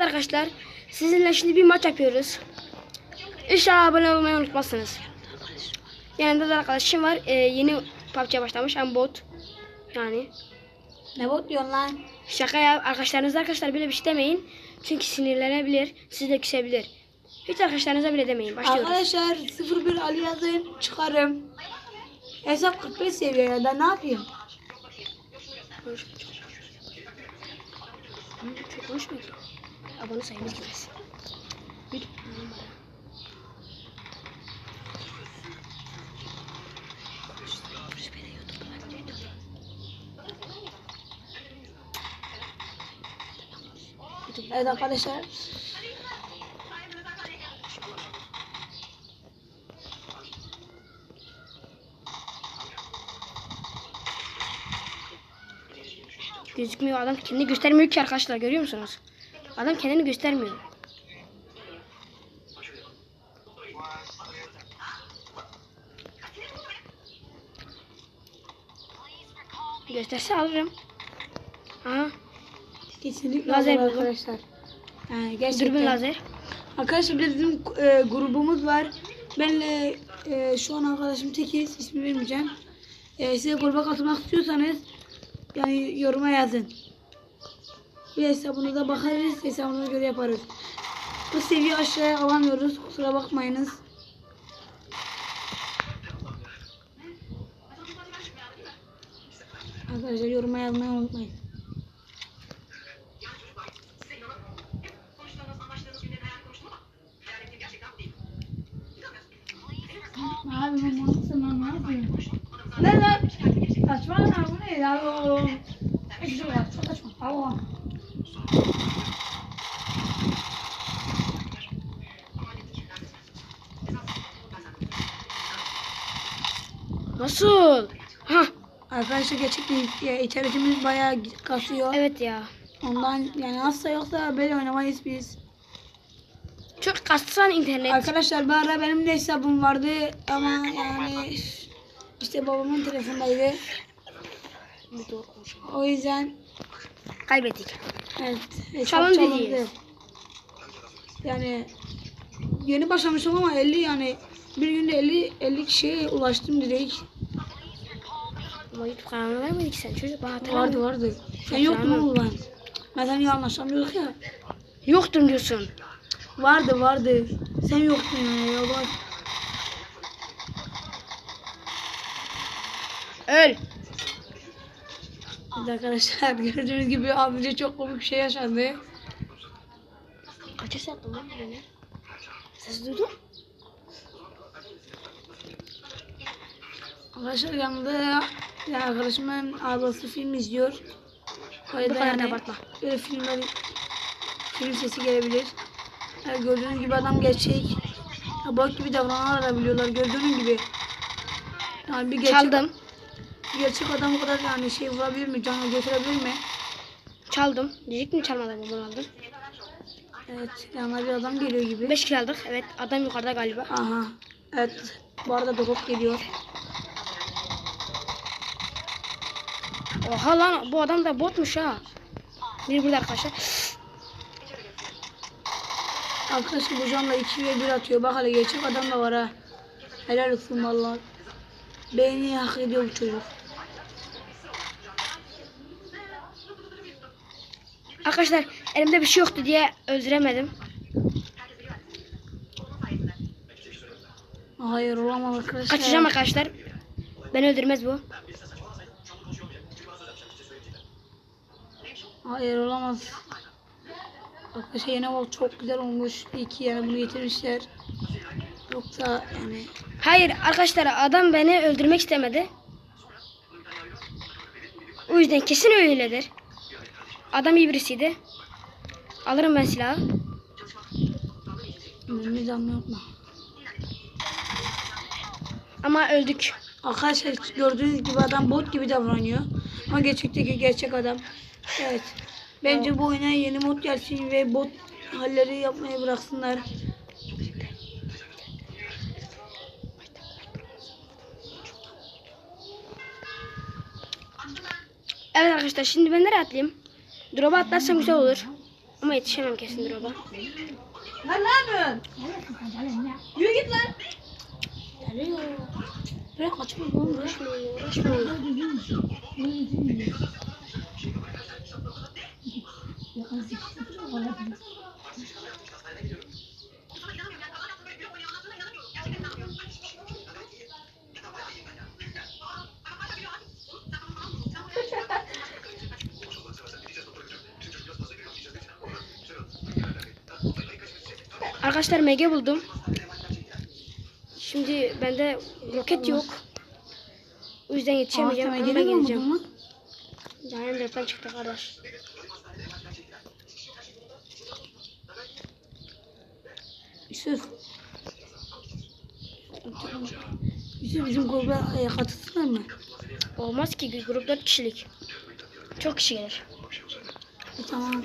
Arkadaşlar sizinle şimdi bir maç yapıyoruz. İnşallah abone olmayı unutmazsınız. Yanımda da arkadaşım var. Ee, yeni PUBG'ye başlamış ama bot. Yani Ne bot diyorsun lan? şaka ya arkadaşlarınız arkadaşlar böyle bir şey demeyin. Çünkü sinirlenebilir, siz de küsebilir. Hiç arkadaşlarınıza bile demeyin. Başlıyoruz. Arkadaşlar 01 Ali yazın çıkarım. Hesap 45 seviye ya da ne yapayım? Çok ki. Abone sayımız. Bir numara. Evet arkadaşlar. Gözükmüyor adam kendini göstermiyor ki arkadaşlar görüyor musunuz? Adam kendini göstermiyor. Gösterse alırım. Aha Kesinlikle Lazer olur arkadaşlar. Yani gerçekten. dürbün lazer. Arkadaşlar bir de bizim e, grubumuz var. Benle e, şu an arkadaşım tekiz. ismi vermeyeceğim. E, size gruba katılmak istiyorsanız yani yoruma yazın. Bir hesabınıza bakarız. Hesabınıza göre yaparız. Bu seviye aşağıya alamıyoruz. Kusura bakmayınız. Arkadaşlar yoruma yazmayı unutmayın. Abi bu mantıksın lan ne yapıyorsun? Ne lan? Saçma lan bu ne ya? Oo. Hiçbir şey var. Çok saçma. Allah. Nasıl? Ha Arkadaşlar gerçekten içerikimiz bayağı kasıyor. evet ya. Ondan yani asla yoksa böyle oynamayız biz. Çok kassan internet. Arkadaşlar bu ara benim de hesabım vardı ama yani işte babamın telefondaydı. O yüzden Kaybettik. evet hesap Çalın çalındı. Yani yeni başlamışım ama 50 yani bir günde 50 50 kişiye ulaştım direkt. Ama YouTube kanalına vermedik sen çocuk. Bana Vardı hatırlamıyorum. vardı. Sen yoktun mu lan? Ben seninle anlaşamıyorduk ya. Yoktum diyorsun. Vardı vardı. Sen yoktun yani. Ya bak. Öl. Evet arkadaşlar gördüğünüz gibi abice çok komik bir şey yaşandı. Kaça sattın lan beni? Ses duydun? Arkadaşlar yanında ya arkadaşımın ablası film izliyor. O Bu yüzden kadar da yani abartma. böyle filmler film sesi gelebilir. Yani gördüğünüz gibi adam gerçek. Ya bak gibi davranabiliyorlar gördüğünüz gibi. Yani bir gerçek, Çaldım. bir gerçek adam bu kadar yani şey vurabilir mi? Canına götürebilir mi? Çaldım. Diyecek mi çalmadım bunu aldım. Evet yanına bir adam geliyor gibi. 5 kilo aldık. Evet adam yukarıda galiba. Aha. Evet. Bu arada drop geliyor. Oha lan bu adam da botmuş ha. Bir burada arkadaşlar. Arkadaşlar bu canla 2 ve 1 atıyor. Bak hele gerçek adam da var ha. Helal olsun valla. Beğeni hak ediyor bu çocuk. Arkadaşlar elimde bir şey yoktu diye öldüremedim. Hayır olamaz arkadaşlar. Kaçacağım arkadaşlar. Beni öldürmez bu. Hayır olamaz. Arkadaşlar yine bak çok güzel olmuş. İyi ki yani bunu getirmişler. Yoksa yani Hayır arkadaşlar adam beni öldürmek istemedi. O yüzden kesin öyledir. Adam iyi birisiydi. Alırım ben silahı. canlı yapma. Ama öldük. Arkadaşlar gördüğünüz gibi adam bot gibi davranıyor. Ama gerçekteki gerçek adam. Evet. Bence bu oyuna yeni mod gelsin ve bot halleri yapmayı bıraksınlar. Evet arkadaşlar şimdi ben nereye atlayayım? Drop'a atlarsam güzel olur. Ama yetişemem kesin drop'a. Lan ne yapıyorsun? Yürü git lan. Geliyor. Bırak kaçma oğlum. Arkadaşlar MG buldum. Şimdi bende roket yok. O yüzden yetişemeyeceğim ama geleceğim. mu? Canan drop'tan çıktı kardeş. Yusuf. Yusuf bizim gruba e, katılsınlar mı? Olmaz ki grup 4 kişilik. Çok kişi gelir. E, tamam.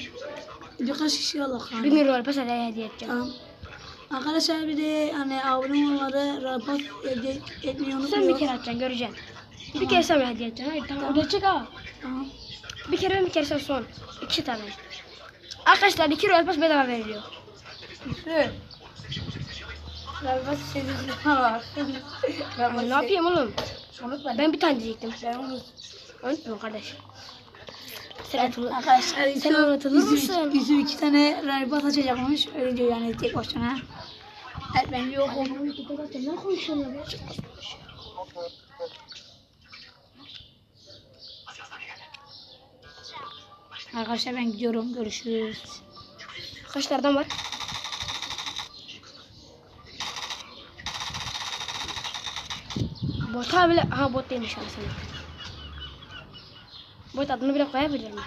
Birkaç kişi Allah Bir milyon olpa sana hediye edeceğim. Tamam. Arkadaşlar bir de hani abone olmaları rapor ede, etmeyi Sen unutmayın. bir kere atacaksın göreceksin. Bir kere sen hediye edeceksin. Hayır tamam. Da çık ha. Tamam. Bir kere ben bir kere sen son. İki tane. Arkadaşlar iki royal pass bedava veriliyor. Rapor sevgisi var. Ya ne yapayım oğlum? Unutma. Ben bir tane diyecektim. Ben unut. Unutma kardeş. Sen unutulur. Arkadaşlar Sen unutulur musun? Yusuf iki tane rapor açacakmış. Öyle diyor yani tek başına. Evet ben yok oldum. Ne konuşuyorsun ya? Arkadaşlar ben gidiyorum. Görüşürüz. Kaç var? Bot abi ha bot değilmiş aslında. Bot adını bile koyabilir mi?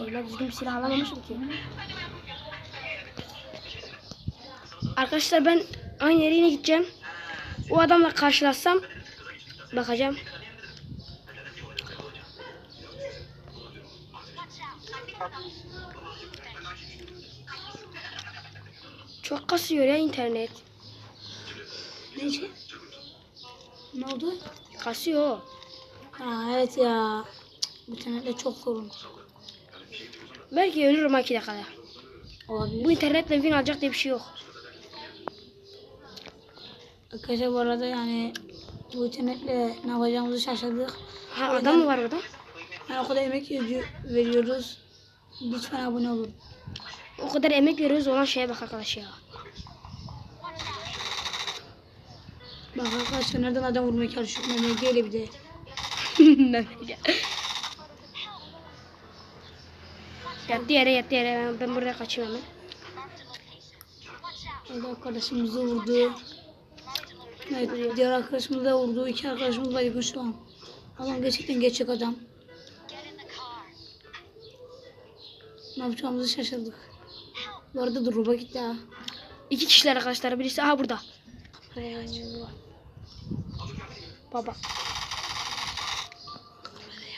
Öyle düzgün silah alamamışım ki. Arkadaşlar ben aynı yere yine gideceğim. O adamla karşılaşsam bakacağım. Çok kasıyor ya internet. Ne şey? Ne oldu? Kasıyor. Ha evet ya. Bu internetle çok sorun. Belki ölürüm ha iki dakikada. Olabilir. Bu internetle win alacak diye bir şey yok. Arkadaşlar bu arada yani bu internetle ne yapacağımızı şaşırdık. Ha adam mı var burada? Yani o kadar emek veriyor- veriyoruz. Lütfen abone olun. O kadar emek veriyoruz olan şeye bak arkadaş ya. Bak arkadaşlar nereden adam vurmaya çalışıyor. Mehmet öyle bir de. yattı yere yattı yere ben, ben burada kaçıyorum. Orada arkadaşımızı vurdu. Evet, diğer arkadaşımız da vurdu. İki arkadaşımız var yakın şu an. Adam gerçekten gerçek adam. Ne yapacağımızı şaşırdık. Bu arada Druba gitti ha. İki kişiler arkadaşlar birisi aha burada. Baba.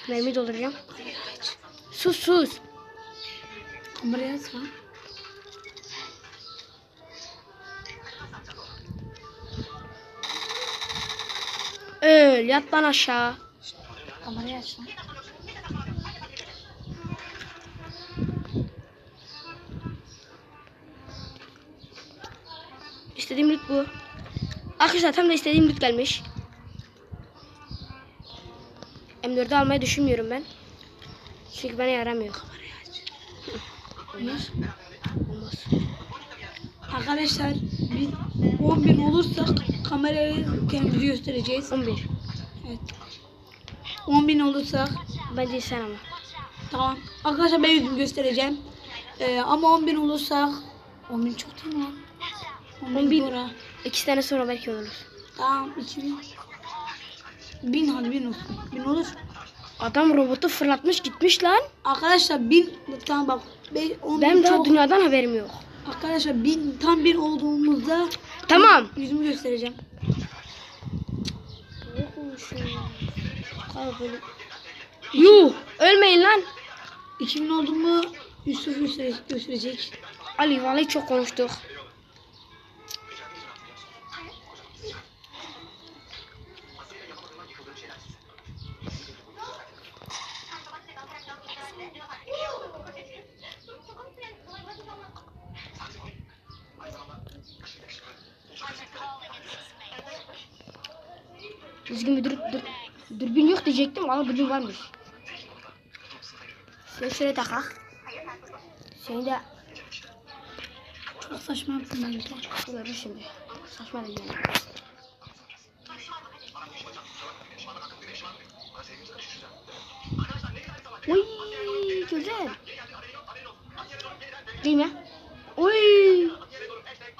Mermi dolduracağım. Sus sus. Aç lan. Öl yat lan aşağı. Kamerayı aç lan. İstediğim loot bu. Arkadaşlar tam da istediğim loot gelmiş. M4'ü almayı düşünmüyorum ben. Çünkü bana yaramıyor. Olmaz. Olmaz. Arkadaşlar biz 10 bin olursak kamerayı kendimizi göstereceğiz. 11. Evet. 10 bin olursak Bence sen ama. tamam. Arkadaşlar ben yüzümü göstereceğim. Ee, ama 10 bin olursak 10 bin çok değil mi lan? 10 10 bin. bin sonra. İki tane sonra belki olur. Tamam 2 bin. Hadi bin olsun. Bin olur. Adam robotu fırlatmış gitmiş lan. Arkadaşlar bin tamam bak. Be, 10 Benim bin daha çok. dünyadan haberim yok. Arkadaşlar bin tam bin olduğumuzda Tamam. yüzümü göstereceğim. Ne konuşuyorsun Yuh ölmeyin lan. 2000 oldu mu Yusuf gösterecek. gösterecek. Ali vallahi çok konuştuk. Düzgün bir dur, dur, dürbün yok diyecektim ama dürbün varmış. Sen şöyle takak. Seni de Çok saçma yaptım bence. görür şimdi. Saçma değil yani. Uy güzel. Değil mi? Uy.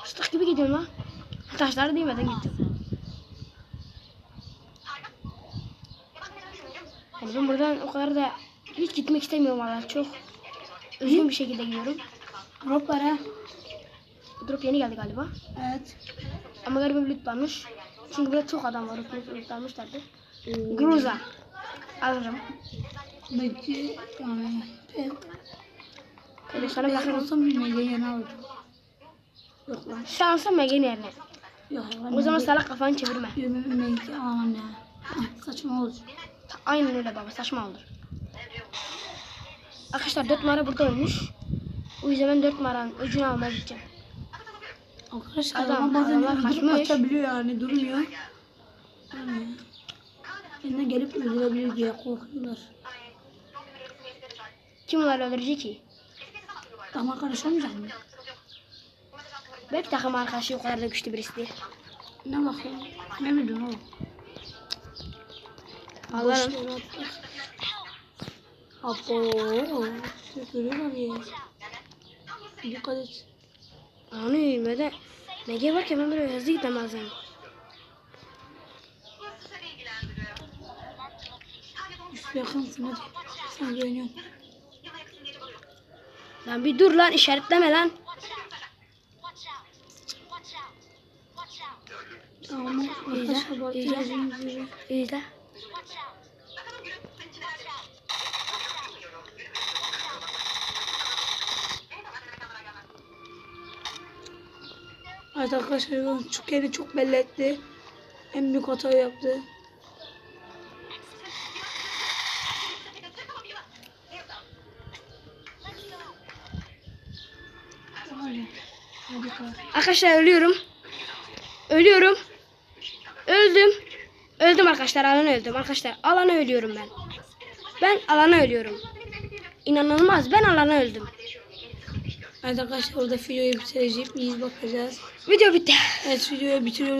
Fıstık gibi gidiyorum ha. Taşları değmeden gittim. Ben buradan o kadar da hiç gitmek istemiyorum valla. Çok üzgün bir şekilde gidiyorum. Drop var ha. Drop yeni geldi galiba. Evet. Ama galiba bir loot varmış. Çünkü burada çok adam var. Loot, loot almışlardı. Gruza. Alırım. Belki yani. Ben, Öyle sana ben bakarım. olsam mega yana alırım. Yok lan. Şansa Megan yerine. Yok. O zaman mega- salak kafanı çevirme. Ben mega. Ah, Saçma olur. Aynen öyle baba saçma olur. Arkadaşlar 4 numara burada ölmüş. O yüzden ben 4 numaranın öcünü almaya gideceğim. Arkadaşlar Adam- bazen kaçmış. açabiliyor yani durmuyor. Yani. Eline gelip öldürebilir diye korkuyorlar. Kim onları öldürecek ki? Ama karışamayacak mı? Belki takım arkadaşı o kadar da güçlü birisi değil. Ne bakayım? Ne biliyorsun oğlum? Alırım. Abo. Görüyorlar ya. Dikkat et. Onu yürümede. Mege varken ben böyle hızlı lazım. Üst yakınsın hadi. Sen güveniyorsun. Lan bir dur lan işaretleme lan. Tamam. İyice, Arkadaşlar bu Evet arkadaşlar çok kere çok belli etti. En büyük hata yaptı. Arkadaşlar ölüyorum. Ölüyorum. Öldüm. Öldüm arkadaşlar alana öldüm. Arkadaşlar alana ölüyorum ben. Ben alana ölüyorum. İnanılmaz ben alana öldüm. Evet arkadaşlar orada videoyu bitireceğim. İyiyiz bakacağız. Video bitti. Evet videoyu bitiriyoruz.